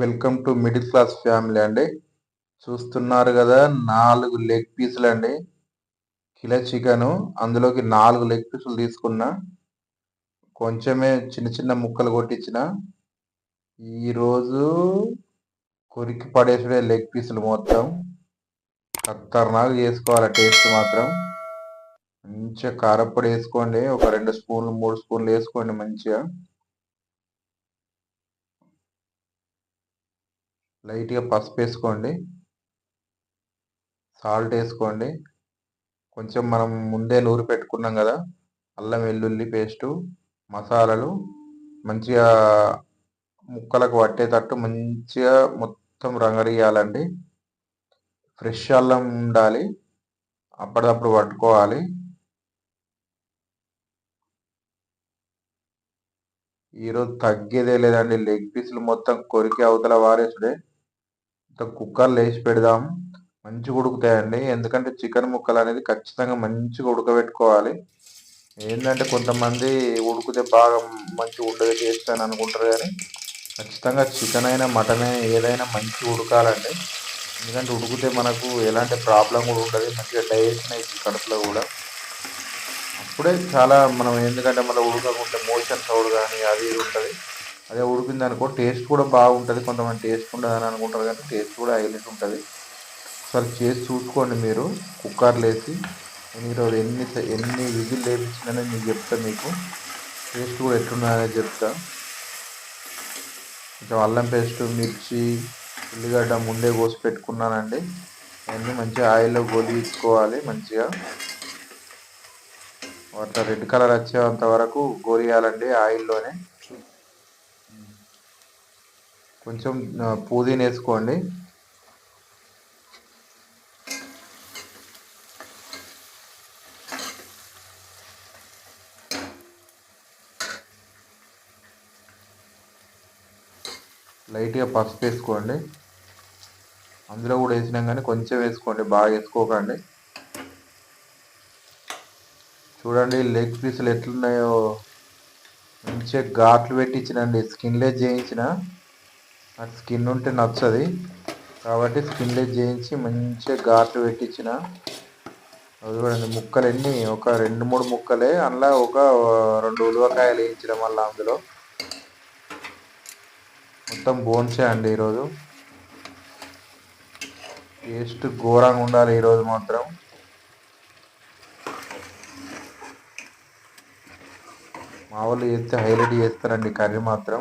Welcome to middle class family అండి. చూస్తున్నారు కదా నాలుగు లెగ్ పీసులు అండి. కిలో చికెన్ అందులోకి నాలుగు లెగ్ పీసులు తీసుకున్నా. కొంచెమే చిన్న చిన్న ముక్కలు కొట్టించిన. ఈరోజు కొరికి పడేసుడే లెగ్ పీసులు మొత్తం. ఖతర్నాకు చేసుకోవాలి టేస్ట్ మాత్రం. మంచిగా కారప్పొడి వేసుకోండి. ఒక రెండు స్పూన్లు మూడు స్పూన్లు వేసుకోండి మంచిగా. లైట్గా పసుపు వేసుకోండి. సాల్ట్ వేసుకోండి. కొంచెం మనం ముందే నూరు పెట్టుకున్నాం కదా అల్లం వెల్లుల్లి పేస్టు మసాలాలు మంచిగా ముక్కలకు పట్టేటట్టు మంచిగా మొత్తం రంగరియాలండి ఫ్రెష్ అల్లం ఉండాలి అప్పటికప్పుడు పట్టుకోవాలి. ఈరోజు తగ్గేదే లేదండి లెగ్ పీసులు మొత్తం కొరికి అవతల వారేసుడే. కుక్కర్లో వేసి పెడదాం. మంచిగా ఉడుకుతాయండి. ఎందుకంటే చికెన్ ముక్కలు అనేది ఖచ్చితంగా మంచిగా ఉడకబెట్టుకోవాలి. ఏంటంటే కొంతమంది ఉడికితే బాగా మంచిగా ఉండదు టేస్ట్ అని అనుకుంటారు కానీ ఖచ్చితంగా చికెన్ అయినా మటన్ అయినా ఏదైనా మంచిగా ఉడకాలండి. ఎందుకంటే ఉడికితే మనకు ఎలాంటి ప్రాబ్లం కూడా ఉండదు. మంచిగా డైజెషన్ అవుతుంది కడుపులో కూడా. అప్పుడే చాలా మనం ఎందుకంటే మళ్ళీ ఉడకకుంటే మోషన్ సౌడ్ కానీ అది ఇది ఉంటుంది. అదే ఉడికింది అనుకో టేస్ట్ కూడా బాగుంటుంది. కొంతమంది టేస్ట్ ఉండదు అని అనుకుంటారు కానీ టేస్ట్ కూడా హైలైట్ ఉంటుంది. ఒకసారి చేసి చూసుకోండి మీరు. కుక్కర్లో వేసి నేను ఈరోజు ఎన్ని ఎన్ని విజిల్ వేయించినని మీకు చెప్తాను మీకు. టేస్ట్ కూడా ఎట్లున్నాయని చెప్తా. కొంచెం అల్లం పేస్ట్ మిర్చి ఉల్లిగడ్డ ముందే కోసి పెట్టుకున్నానండి. అవన్నీ మంచిగా ఆయిల్లో గోలిచ్చుకోవాలి మంచిగా. అట్లా రెడ్ కలర్ వచ్చేంత వరకు గోలియాలండి ఆయిల్లోనే. కొంచెం పుదీనా వేసుకోండి. లైట్గా పసుపు వేసుకోండి. అందులో కూడా వేసినాం కానీ కొంచెం వేసుకోండి బాగా వేసుకోకండి. చూడండి లెగ్ పీసులు ఎట్లున్నాయో. మంచిగా ఘాట్లు పెట్టించినండి స్కిన్లెస్ చేయించిన. నాకు స్కిన్ ఉంటే నచ్చది. కాబట్టి స్కిన్లెస్ చేయించి మంచిగా ఘాట్లు పెట్టించిన. అది కూడా ముక్కలు ఎన్ని ఒక రెండు మూడు ముక్కలే. అందులో ఒక రెండు ఉలవకాయలు వేయించిన మళ్ళీ అందులో. మొత్తం బోన్సే అండి ఈరోజు. టేస్ట్ ఘోరంగా ఉండాలి ఈరోజు మాత్రం. మా వాళ్ళు చేస్తే హైలైట్ చేస్తారండి కర్రీ మాత్రం.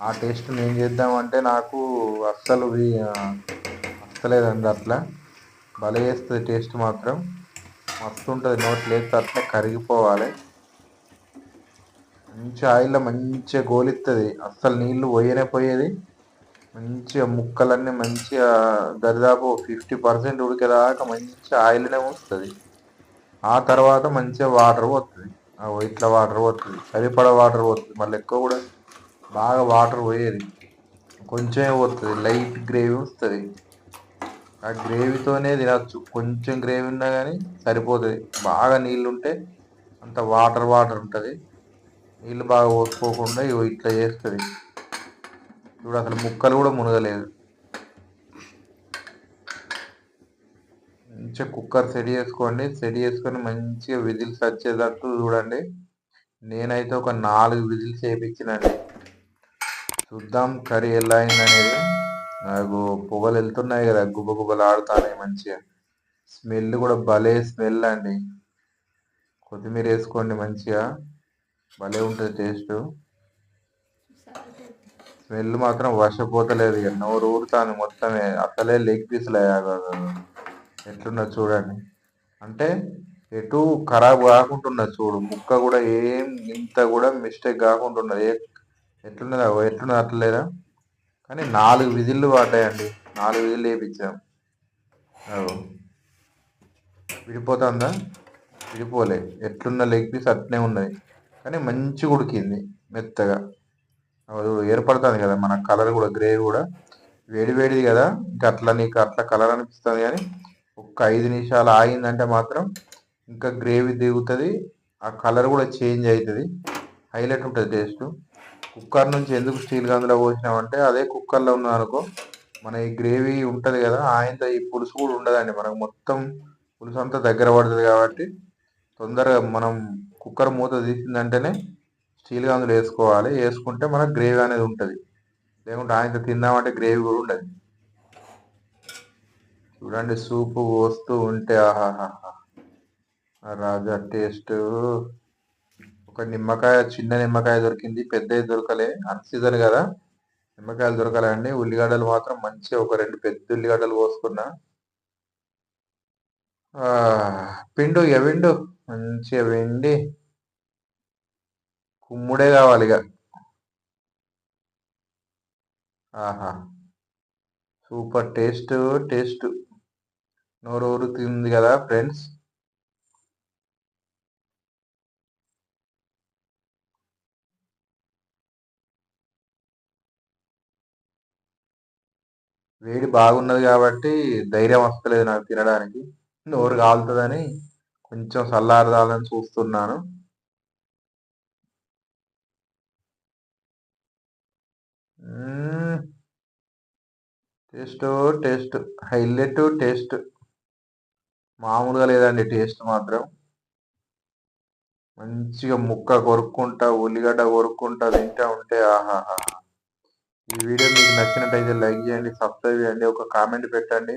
ఆ టేస్ట్ నేను చేద్దామంటే నాకు అస్సలు అస్సలేదండి అట్లా. భలే చేస్తుంది టేస్ట్ మాత్రం. మస్తు ఉంటుంది నోట్ వేస్తే అట్లా కరిగిపోవాలి. మంచి ఆయిల్లో మంచిగా గోలిస్తుంది అస్సలు నీళ్ళు పోయనే పోయేది. మంచిగా ముక్కలన్నీ మంచిగా దరిదాపు ఫిఫ్టీ పర్సెంట్ ఉడికేదాకా మంచి ఆయిల్నే వస్తుంది ఆ తర్వాత మంచిగా వాటర్ పోతుంది. ఇట్లా వాటర్ పోతుంది. సరిపడ వాటర్ పోతుంది. మళ్ళీ ఎక్కువ కూడా బాగా వాటర్ పోయేది. కొంచెమే పోతుంది లైట్ గ్రేవీ వస్తుంది. ఆ గ్రేవీతోనే తినచ్చు. కొంచెం గ్రేవీ ఉన్నా కానీ సరిపోతుంది. బాగా నీళ్ళు ఉంటే అంత వాటర్ వాటర్ ఉంటుంది. నీళ్ళు బాగా పోసుకోకుండా ఇట్లా చేస్తుంది. ఇప్పుడు అసలు ముక్కలు కూడా మునగలేదు. మంచిగా కుక్కర్ సెట్ చేసుకోండి. సెట్ చేసుకొని మంచిగా విజిల్స్ వచ్చేటట్టు చూడండి. నేనైతే ఒక నాలుగు విజిల్స్ వేయించినండి చూద్దాం. కర్రీ ఎలా అయిందనేది. నాకు పొగలు వెళ్తున్నాయి కదా గుబ్బ గుబ్బలు ఆడుతున్నాయి మంచిగా. స్మెల్ కూడా భలే స్మెల్ అండి. కొత్తిమీర వేసుకోండి మంచిగా. భలే ఉంటుంది టేస్ట్. స్మెల్ మాత్రం వర్షపోతలేదు ఇక. నోరు ఊరుతాను మొత్తమే. అసలే లెగ్ పీసులు ఎట్లున్నది చూడండి. అంటే ఎటు ఖరాబ్ కాకుండా చూడు. ముక్క కూడా ఏం ఇంత కూడా మిస్టేక్ కాకుండా ఏ ఎట్లున్నది ఎట్లున్నది? అట్లేదా కానీ నాలుగు విజిల్లు పడ్డాయండి. నాలుగు విధులు వేయించాం విడిపోతుందా? విడిపోలే. ఎట్లున్న లెగ్ పీస్ అట్నే ఉన్నది. కానీ మంచిగా ఉడికింది మెత్తగా. ఏర్పడుతుంది కదా? మన కలర్ కూడా గ్రేవీ కూడా. వేడి వేడిది కదా? ఇంకా అట్లా నీకు అట్లా కలర్ అనిపిస్తుంది కానీ ఒక్క ఐదు నిమిషాలు ఆగిందంటే మాత్రం ఇంకా గ్రేవీ దిగుతుంది. ఆ కలర్ కూడా చేంజ్ అవుతుంది హైలైట్ ఉంటుంది టేస్ట్. కుక్కర్ నుంచి ఎందుకు స్టీల్ గందులో పోసినామంటే అదే కుక్కర్లో ఉన్నారనుకో మన ఈ గ్రేవీ ఉంటుంది కదా ఆయనతో ఈ పులుసు కూడా ఉండదండి. మనకు మొత్తం పులుసు అంతా దగ్గర పడుతుంది కాబట్టి తొందరగా మనం కుక్కర్ మూత తీసిందంటేనే స్టీల్ అందులో వేసుకోవాలి. వేసుకుంటే మనకు గ్రేవీ అనేది ఉంటుంది. లేకుంటే ఆయనతో తిందామంటే గ్రేవీ కూడా ఉండదు. చూడండి సూపు వస్తూ ఉంటే ఆహాహా రాజా టేస్ట్. ఒక నిమ్మకాయ చిన్న నిమ్మకాయ దొరికింది. పెద్దవి దొరకలే. అన్ సీజన్ కదా. నిమ్మకాయలు దొరకాలండి. ఉల్లిగడ్డలు మాత్రం మంచిగా ఒక రెండు పెద్ద ఉల్లిగడ్డలు కోసుకున్నా. పిండు ఇక విండు మంచిగా వెండి కుమ్ముడే కావాలి ఇక ఆహా. Super taste taste. నోరు ఊరుతుంది కదా ఫ్రెండ్స్. వేడి బాగున్నది కాబట్టి ధైర్యం వస్తలేదు నాకు తినడానికి. నోరు కాలుతుందని కొంచెం చల్లారదాలని చూస్తున్నాను. Taste taste. Highlight taste. మామూలుగా లేదండి టేస్ట్ మాత్రం. మంచిగా ముక్క కొరుక్కుంటా ఉల్లిగడ్డ కొరుక్కుంటా తింటా ఉంటే ఆహాహా. ఈ వీడియో మీకు నచ్చినట్టయితే లైక్ చేయండి సబ్స్క్రైబ్ చేయండి ఒక కామెంట్ పెట్టండి.